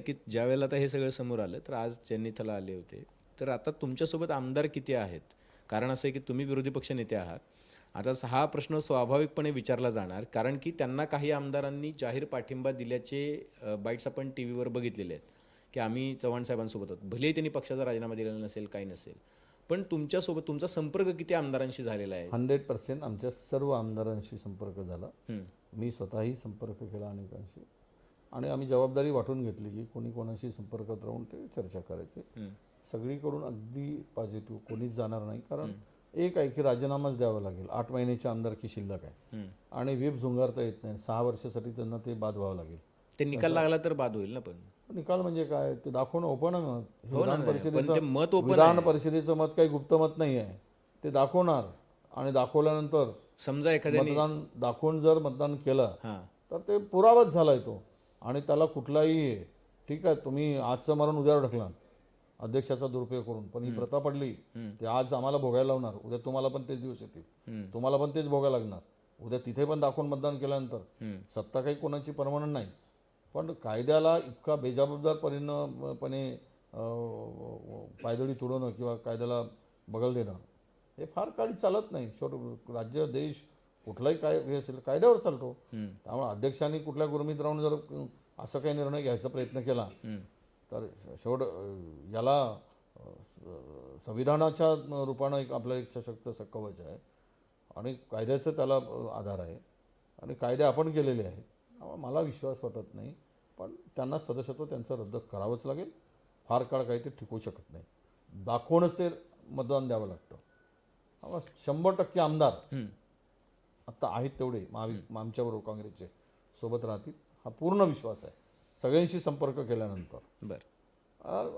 की ज्या वेळेला आता हे सगळं समोर आलं तर आज चेन्नीथला आले होते तर आता तुमच्यासोबत आमदार किती आहेत? कारण असं आहे की तुम्ही विरोधी पक्ष नेते आहात. आता हा प्रश्न स्वाभाविकपणे विचारला जाणार कारण की त्यांना काही आमदारांनी जाहीर पाठिंबा दिल्याचे बाईट्स आपण टी व्हीवर बघितलेले आहेत की आम्ही चव्हाण साहेबांसोबत आहोत. भलेही त्यांनी पक्षाचा राजीनामा दिलेला नसेल काही नसेल पण तुमच्यासोबत तुमचा संपर्क किती आमदारांशी झालेला आहे? हंड्रेड पर्सेंट आमच्या सर्व आमदारांशी संपर्क झाला. मी स्वतःही संपर्क केला अनेकांशी. आणि आम्ही जबाबदारी वाटून घेतली की कोणी कोणाशी संपर्कात राहून ते चर्चा करायची. सगळीकडून अगदी पॉझिटिव्ह कोणीच जाणार नाही. कारण एक आहे की राजीनामाच द्यावा लागेल. आठ महिन्याची आमदारकी शिल्लक आहे. आणि व्हीप झुंगारता येत नाही. सहा वर्षासाठी त्यांना ते बाद व्हावं लागेल. ते निकाल लागला तर बाद होईल ना पण. निकाल म्हणजे काय? ते दाखवणं ओपन हे विधान परिषदेचं विधान परिषदेचं मत काही गुप्त मत नाही आहे. ते दाखवणार आणि दाखवल्यानंतर समजा एखाद्याने मतदान दाखवून जर मतदान केलं तर ते पुरावाच झालाय तो. आणि त्याला कुठलाही ठीक आहे तुम्ही आजचं मरण उद्यावर ढकला अध्यक्षाचा दुरुपयोग करून. पण ही प्रथा पडली ते आज आम्हाला भोगायला लावणार. उद्या तुम्हाला पण तेच दिवस येतील. तुम्हाला पण तेच भोगायला लागणार. उद्या तिथे पण दाखवून मतदान केल्यानंतर. सत्ता काही कोणाची परमनंट नाही. पण कायद्याला इतका बेजबाबदार परिणामपणे पायदळी तुडवणं किंवा कायद्याला बगल देणं हे फार काळी चालत नाही. छोट राज्य देश कुठलाही काय हे असेल कायद्यावर चालतो. त्यामुळे अध्यक्षांनी कुठल्या गुरमीत राहून जर असं काही निर्णय घ्यायचा प्रयत्न केला. तर शेवट याला संविधानाच्या रूपानं एक आपलं एक सशक्त स- कवच आहे. आणि कायद्याचं त्याला आधार आहे. आणि कायदे आपण केलेले आहेत. मला विश्वास वाटत नाही. पण त्यांना सदस्यत्व त्यांचं रद्द करावंच लागेल. फार काळ काही ते टिकवू शकत नाही. दाखवूनच ते मतदान द्यावं लागतं. शंभर टक्के आमदार. आत्ता आहेत तेवढे महावि आमच्याबरोबर काँग्रेसचे. सोबत राहतील. हा पूर्ण विश्वास आहे. सगळ्यांशी संपर्क केल्यानंतर. बरं.